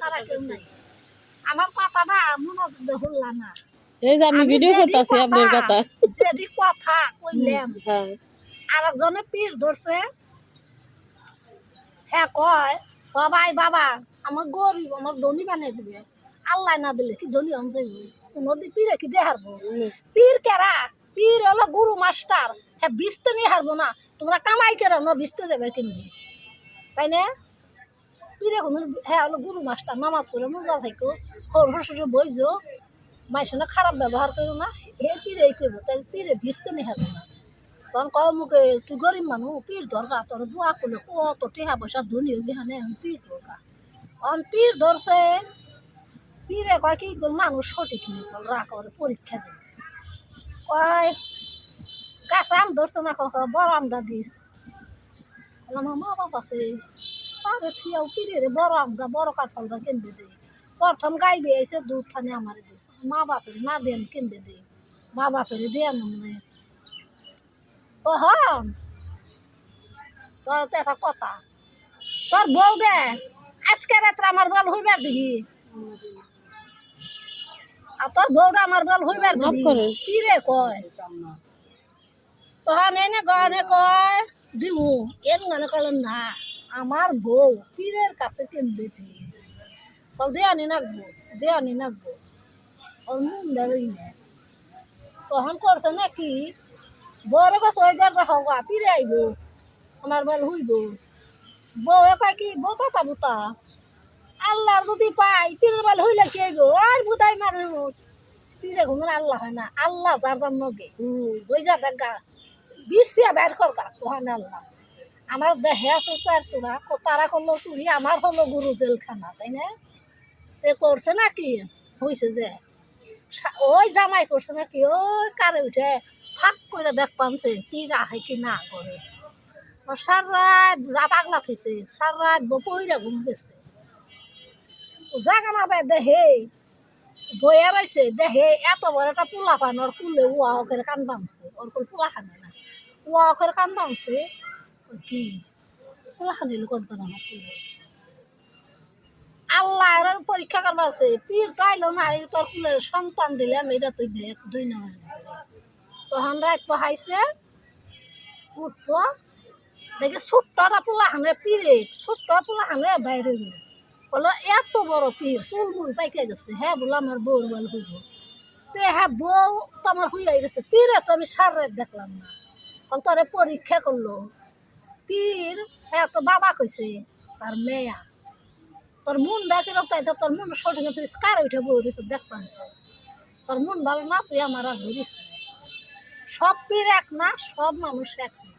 তারা কেউ নাই। আমার কথাটা মনোযোগ না। এই যে আমি ভিডিও করতেছি আপনার কথা। যেটি কথা কইলাম হ্যাঁ। আর একজনে পীর ধরছে। হ্যাঁ কয় সবাই বাবা আমার গরিব আমার ধনী বানিয়ে দিবে। আল্লাহ না দিলে কি ধনী হন যাইব? নদী পীরে কি দিয়ে হারবো? পীর কেরা? পীর হলো গুরু মাস্টার। হ্যাঁ বিস্তে নিয়ে হারবো না। তোমরা কামাই কেরা না বিস্তে যাবে কিনবে। তাই না? পীরে কোনো হ্যাঁ হলো গুরু মাস্টার নামাজ পড়ে মজা থাকো হর হসুরে বইজো। মাইসনে খারাপ ব্যবহার করো না হে পীরে করব তাই পীরে বিস্তে নিয়ে হারবো না। তখন কও মুখে, তুই গরিব মানুষ, পীর দরকার, তোর বুয়া করলে কত টেহা পয়সা, ধনী হবি হানে পীর দরকার। অন পীর ধরছে, পীরে কয় কি মানুষ সঠিক কল রাখ পরীক্ষা দে। কয় কাঁচা আম ধরছে না কখ বড় আমটা দিস। আমার মা বাপ আছে। তারে থিয়াও পীরে বড় আমটা বড় কাঁঠালটা কিনবে দে। প্রথম গাইবে এসে দুধ থানে আমার দিস মা বাপের না দেন কিনবে দে। মা বাপের দেন মানে কহন তোর তো একটা কথা। তোর বউ রে আজকে রাত্রে আমার বল হইবার দিবি। আর তোর বউটা আমার বল হইবার দিবি। কি রে কয়? তখন এনে গনে কয় দিমু এর মনে করলেন না। আমার বউ পীরের কাছে কিনবে বল দেয়ানি নাকবো দেয়ানি নাকবো ওর মুন না। তখন করছে নাকি, বড় গাছ ওই ঘর রাখো গা, পিরে আইব, আমার বল হইব। বউ কয় কি, বউ কথা বুতা। আল্লাহর যদি পাই, পীরের বল হইলে কি আইব আর বুতাই মারে পীরে ঘুমের আল্লাহ হয় না, আল্লাহ যার যার নগে ওই যা দেখা বিরসিয়া বের কর গা কোহান আল্লাহ আমার দেহে আছে চার চূড়া তারা করল চুরি, আমার হলো গুরু জেলখানা, তাই না? এ করছে নাকি? হয়েছে যে। ওই জামাই করছে নাকি? ওই কারে উঠে ফাঁক করে দেখ পানছে, কি রাখে কি না করে। সার রাত যা পাগলা থইছে, সার রাত বপইরা ঘুম গেছে জাগা না পায়, দেহে বইয়া রয়েছে দেহে এত বড় একটা পোলা পান ওর কুলে উয়া ওকে কান বাংছে ওর কুল পোলা খানে না। উয়া ওকে কান ও কি করে আমার কুলে আল্লাহ এর পরীক্ষা করবার আছে পীর তো আইলো না এই তোর কুলে সন্তান দিলাম এটা তুই দেখ দুই নম্বর তখন রাত পহাইছে উঠবো দেখে ছোট্টটা পোলা হানে পীরে ছোট্ট পোলা হানে বাইরে বলো এত বড় পীর চুল মুল পাইকে গেছে হ্যাঁ বলো আমার বউর বল হইব তে হ্যাঁ বউ তো আমার হইয়াই গেছে পীরে তো আমি সার রাত দেখলাম না তখন তোরে পরীক্ষা করল পীর হ্যাঁ তোর বাবা কইছে, তার মেয়া, তোর মন দেখে রক্ত তো তোর মন সঠিক তুই কার উঠে বই রয়েছে দেখ পানছে তোর মন ভালো না তুই আমার আর ধরিস সব পীর এক না, সব মানুষ এক না।